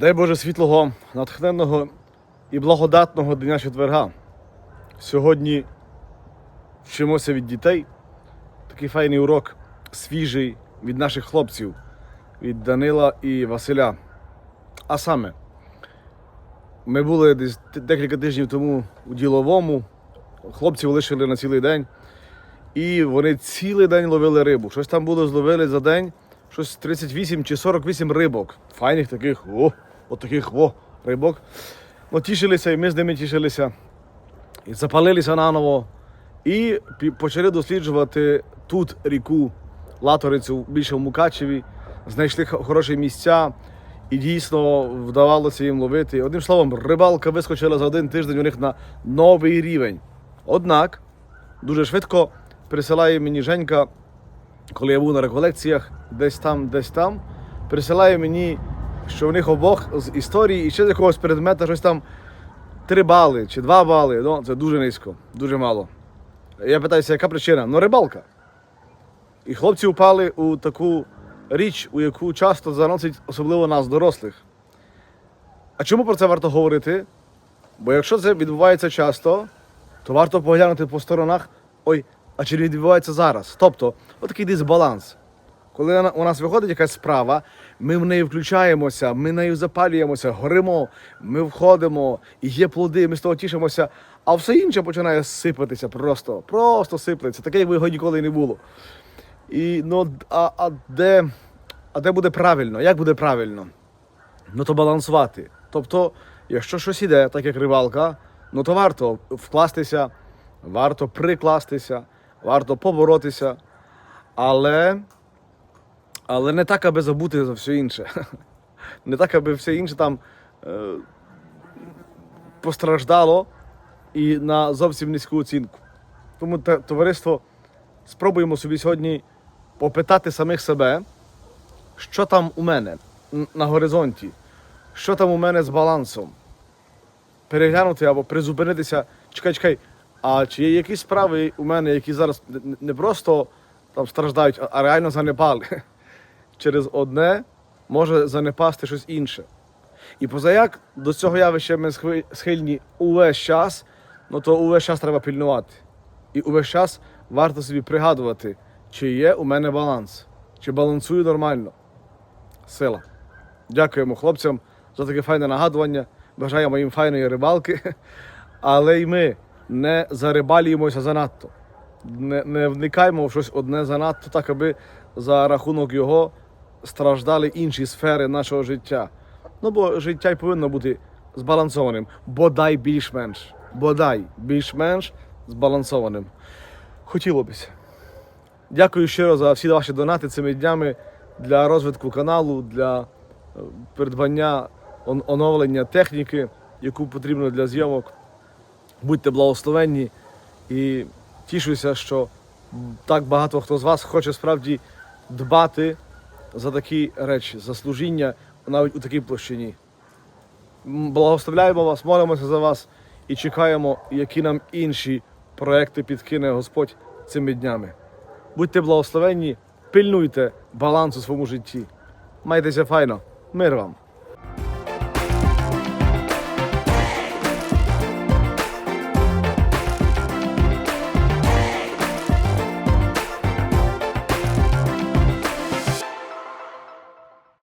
Дай Боже світлого, натхненного і благодатного Дня четверга. Сьогодні вчимося від дітей. Такий файний урок, свіжий від наших хлопців, від Данила і Василя. А саме, ми були десь декілька тижнів тому у діловому, хлопців лишили на цілий день, і вони цілий день ловили рибу. Щось там було, зловили за день, щось 38 чи 48 рибок. Файних таких, о, от таких о, рибок. Ну, тішилися, і ми з ними тішилися. І запалилися наново. І почали досліджувати тут ріку Латорицю більше в Мукачеві. Знайшли хороші місця, і дійсно вдавалося їм ловити. Одним словом, рибалка вискочила за один тиждень у них на новий рівень. Однак дуже швидко присилає мені Женька, коли я був на реколекціях, десь там, десь там, присилає мені, що в них обох з історії і ще з якогось предмета щось там 3 бали чи 2 бали. Ну, це дуже низько, дуже мало. Я питаюся, яка причина? Ну, рибалка. І хлопці впали у таку річ, у яку часто заносить особливо нас, дорослих. А чому про це варто говорити? Бо якщо це відбувається часто, то варто поглянути по сторонах, ой, а чи не відбувається зараз? Тобто, отакий дисбаланс. Коли у нас виходить якась справа, ми в неї включаємося, ми нею запалюємося, горимо, ми входимо, і є плоди, ми з того тішимося, а все інше починає сипатися просто, просто сиплеться, таке, якби його ніколи не було. І, ну, а, а, де, а де буде правильно? Як буде правильно? Ну то балансувати. Тобто, якщо щось іде, так як рибалка, ну то варто вкластися, варто прикластися, варто поборотися, але, але не так, аби забути за все інше. Не так, аби все інше там е, постраждало і на зовсім низьку оцінку. Тому товариство, спробуємо собі сьогодні попитати самих себе, що там у мене на горизонті, що там у мене з балансом. Переглянути або призупинитися, чекай, чекай, а чи є якісь справи у мене, які зараз не- просто там страждають, а реально занепали. Через одне може занепасти щось інше. І позаяк до цього явища ми схильні увесь час, ну то увесь час треба пильнувати. І увесь час варто собі пригадувати, чи є у мене баланс, чи балансую нормально. Сила. Дякуємо хлопцям за таке файне нагадування. Бажаємо їм файної рибалки. Але й ми не зарибалюємося занадто. Не, не вникаємо в щось одне занадто, так аби за рахунок його страждали інші сфери нашого життя. Ну бо життя й повинно бути збалансованим. Бодай більш-менш. Бодай більш-менш збалансованим. Хотіло бися. Дякую щиро за всі ваші донати цими днями для розвитку каналу, для е, придбання оновлення техніки, яку потрібно для зйомок. Будьте благословенні і тішуся, що так багато хто з вас хоче справді дбати за такі речі, за служіння навіть у такій площині. Благословляємо вас, молимося за вас і чекаємо, які нам інші проекти підкине Господь цими днями. Будьте благословенні, пильнуйте баланс у своєму житті. Майтеся файно. Мир вам!